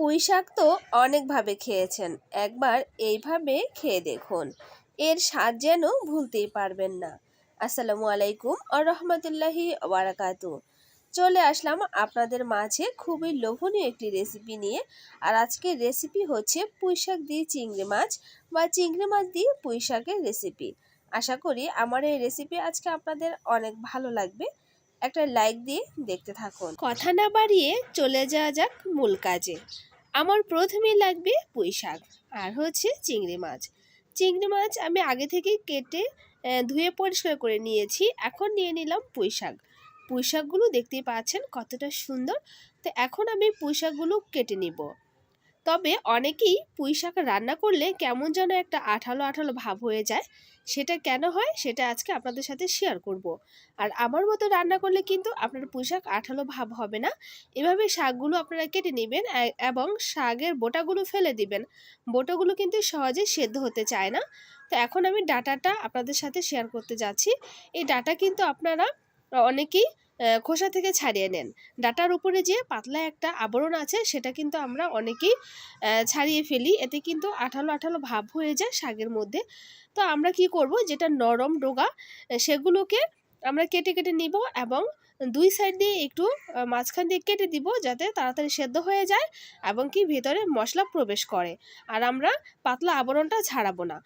পুঁই শাক তো অনেকভাবে খেয়েছেন। একবার এইভাবে খেয়ে দেখুন। এর স্বাদ যেন ভুলতেই পারবেন না। আসসালামু আলাইকুম আ রহমতুল্লাহি বারাকাতু চলে আসলাম আপনাদের মাঝে খুবই লোভনীয় একটি রেসিপি নিয়ে। আর আজকের রেসিপি হচ্ছে পুঁই শাক দিয়ে চিংড়ি মাছ বা চিংড়ি মাছ দিয়ে পুঁই শাকের রেসিপি। আশা করি আমার এই রেসিপি আজকে আপনাদের অনেক ভালো লাগবে। একটা লাইক দিয়ে দেখতে থাকুন। কথা না বাড়িয়ে চলে যাওয়া যাক মূল কাজে। আমার প্রথমেই লাগবে পুঁই শাক, আর হচ্ছে চিংড়ি মাছ। চিংড়ি মাছ আমি আগে থেকে কেটে ধুয়ে পরিষ্কার করে নিয়েছি, এখন নিয়ে নিলাম পুঁই শাক। পুঁই শাকগুলো দেখতেই পাচ্ছেন কতটা সুন্দর। তো এখন আমি পুঁই শাকগুলো কেটে নিব। তবে অনেকেই পুঁই শাক রান্না করলে কেমন যেন একটা আঠালো আঠালো ভাব হয়ে যায়। সেটা কেন হয়? সেটা আজকে আপনাদের সাথে শেয়ার করব। আর আমার মতো রান্না করলে কিন্তু আপনার পুঁই শাক আঠালো ভাব হবে না। এভাবে শাকগুলো আপনারা কেটে নেবেন এবং শাকের বোটাগুলো ফেলে দিবেন। বোটাগুলো কিন্তু সহজে সেদ্ধ হতে চায় না। তো এখন আমি ডাটাটা আপনাদের সাথে শেয়ার করতে যাচ্ছি। এই ডাটা কিন্তু আপনারা অনেকেই খোসা থেকে ছাড়িয়ে নেন। ডাটার উপরে যে পাতলা একটা আবরণ আছে, সেটা কিন্তু আমরা অনেকেই ছাড়িয়ে ফেলি। এতে কিন্তু আঠালো আঠালো ভাব হয়ে যায় শাকের মধ্যে। তো আমরা কি করব, যেটা নরম ডোগা সেগুলোকে আমরা কেটে কেটে নিব এবং দুই সাইড দিয়ে একটু মাঝখান দিয়ে কেটে দিব যাতে তাড়াতাড়ি সেদ্ধ হয়ে যায় এবং কি ভেতরে মশলা প্রবেশ করে। আর আমরা পাতলা আবরণটা ছাড়াবো না।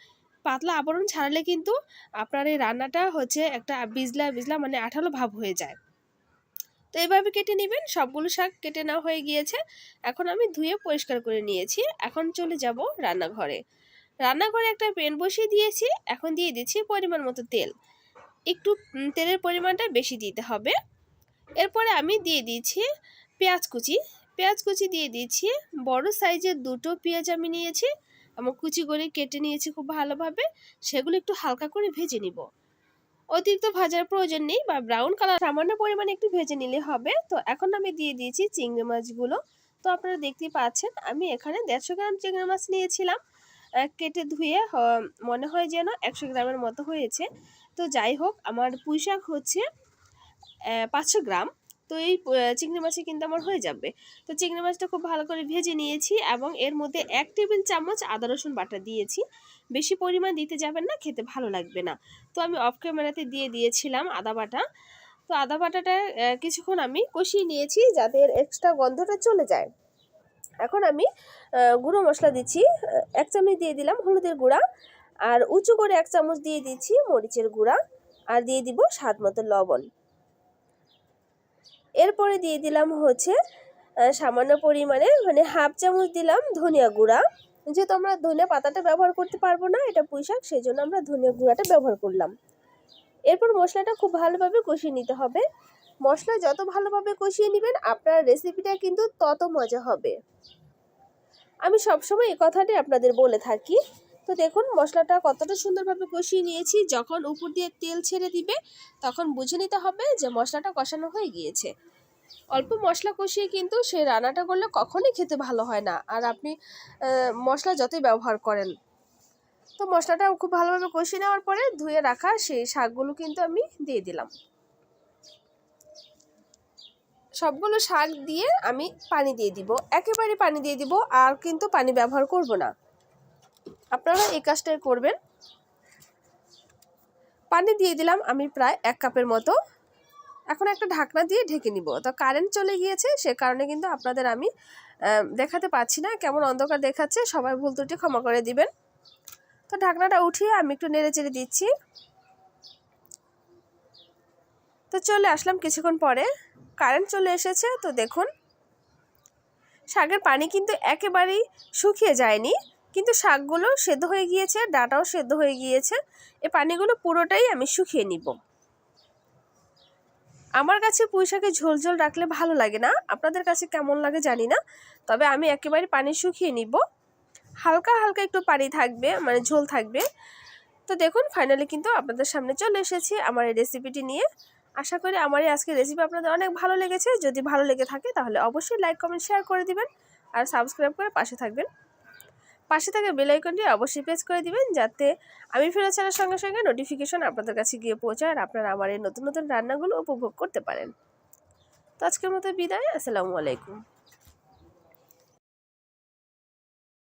পাতলা আবরণ ছাড়ালে কিন্তু আপনার এই রান্নাটা হচ্ছে একটা বিজলা বিজলা মানে আঠালো ভাব হয়ে যায়। তো এইভাবে কেটে নেবেন। সবগুলো শাক কেটে নেওয়া হয়ে গিয়েছে। এখন আমি ধুয়ে পরিষ্কার করে নিয়েছি। এখন চলে যাব রান্নাঘরে। রান্নাঘরে একটা প্যান বসিয়ে দিয়েছি। এখন দিয়ে দিচ্ছি পরিমাণ মতো তেল। একটু তেলের পরিমাণটা বেশি দিতে হবে। এরপরে আমি দিয়ে দিয়েছি পেঁয়াজ কুচি। পেঁয়াজ কুচি দিয়ে দিচ্ছি। বড় সাইজের দুটো পেঁয়াজ আমি নিয়েছি। আমার কুচি করে কেটে নিয়েছি খুব ভালোভাবে। সেগুলো একটু হালকা করে ভেজে নিব। অতিরিক্ত ভাজার প্রয়োজন নেই বা ব্রাউন কালার সামান্য পরিমাণে একটু ভেজে নিলে হবে। তো এখন আমি দিয়ে দিয়েছি চিংড়ি মাছগুলো। তো আপনারা দেখতেই পাচ্ছেন, আমি এখানে দেড়শো গ্রাম চিংড়ি মাছ নিয়েছিলাম। কেটে ধুয়ে মনে হয় যেন একশো গ্রামের মতো হয়েছে। তো যাই হোক, আমার পুঁই শাক হচ্ছে পাঁচশো গ্রাম। তো এই চিংড়ি মাছে কিন্তু আমার হয়ে যাবে। তো চিংড়ি মাছটা খুব ভালো করে ভেজে নিয়েছি এবং এর মধ্যে এক টেবিল চামচ আদা, রসুন বাটা দিয়েছি। বেশি পরিমাণ দিতে যাবেন না, খেতে ভালো লাগবে না। তো আমি অফ ক্যামেরাতে দিয়ে দিয়েছিলাম আদা বাটা। তো আদা বাটাটা কিছুক্ষণ আমি কষিয়ে নিয়েছি যাতে এর এক্সট্রা গন্ধটা চলে যায়। এখন আমি গুঁড়ো মশলা দিচ্ছি। এক চামচ দিয়ে দিলাম হলুদের গুঁড়া আর উঁচু করে এক চামচ দিয়ে দিচ্ছি মরিচের গুঁড়া। আর দিয়ে দিব স্বাদ মতো লবণ। এরপরে দিয়ে দিলাম হচ্ছে সামান্য পরিমাণে মানে হাফ চামচ দিলাম ধনিয়া গুঁড়া। যেহেতু আমরা ধনিয়া পাতাটা ব্যবহার করতে পারব না, এটা পুঁই শাক সেই জন্য আমরা ধনিয়া গুঁড়াটা ব্যবহার করলাম। এরপর মশলাটা খুব ভালোভাবে কষিয়ে নিতে হবে। মশলা যত ভালোভাবে কষিয়ে নেবেন, আপনার রেসিপিটা কিন্তু তত মজা হবে। আমি সবসময় এই কথাটাই আপনাদের বলে থাকি। তো দেখুন, মশলাটা কতটা সুন্দরভাবে কষিয়ে নিয়েছি। যখন উপর দিয়ে তেল ছেড়ে দিবে, তখন বুঝে নিতে হবে যে মশলাটা কষানো হয়ে গিয়েছে। অল্প মশলা কষিয়ে কিন্তু সেই রান্নাটা করলে কখনই খেতে ভালো হয় না। আর আপনি মশলা যতই ব্যবহার করেন। তো মশলাটা খুব ভালোভাবে কষিয়ে নেওয়ার পরে ধুয়ে রাখা সেই শাকগুলো কিন্তু আমি দিয়ে দিলাম। সবগুলো শাক দিয়ে আমি পানি দিয়ে দিব। একেবারে পানি দিয়ে দিব, আর কিন্তু পানি ব্যবহার করব না। আপনারা এই কাজটাই করবেন। পানি দিয়ে দিলাম আমি প্রায় এক কাপের মতো। এখন একটা ঢাকনা দিয়ে ঢেকে নিব। তো কারেন্ট চলে গিয়েছে, সে কারণে কিন্তু আপনাদের আমি দেখাতে পাচ্ছি না কেমন অন্ধকার দেখাচ্ছে। সবাই ভুল ত্রুটি ক্ষমা করে দিবেন। তো ঢাকনাটা উঠিয়ে আমি একটু নেড়ে চেড়ে দিচ্ছি। তো চলে আসলাম কিছুক্ষণ পরে। কারেন্ট চলে এসেছে, তো দেখুন। শাকের পানি কিন্তু একেবারেই শুকিয়ে যায়নি। কিন্তু শাকগুলো সেদ্ধ হয়ে গিয়েছে, ডাটাও সেদ্ধ হয়ে গিয়েছে। এ পানিগুলো পুরোটাই আমি শুকিয়ে নিব। আমার কাছে পুঁই শাকে ঝোল ঝোল রাখলে ভালো লাগে না। আপনাদের কাছে কেমন লাগে জানি না। তবে আমি একেবারে পানি শুকিয়ে নিব। হালকা হালকা একটু পানি থাকবে মানে ঝোল থাকবে। তো দেখুন ফাইনালি কিন্তু আপনাদের সামনে চলে এসেছি আমার এই রেসিপিটি নিয়ে। আশা করি আমার এই আজকের রেসিপি আপনাদের অনেক ভালো লেগেছে। যদি ভালো লেগে থাকে তাহলে অবশ্যই লাইক কমেন্ট শেয়ার করে দিবেন। আর সাবস্ক্রাইব করে পাশে থাকবেন। পাশে থাকা বেল আইকনটি অবশ্যই প্রেস করে দিবেন, যাতে আমি ফেরত ছাড়ার সঙ্গে সঙ্গে নোটিফিকেশন আপনাদের কাছে গিয়ে পৌঁছায় আর আপনারা আমার এই নতুন নতুন রান্নাগুলো উপভোগ করতে পারেন। তো আজকের মতো বিদায়, আসসালামু আলাইকুম।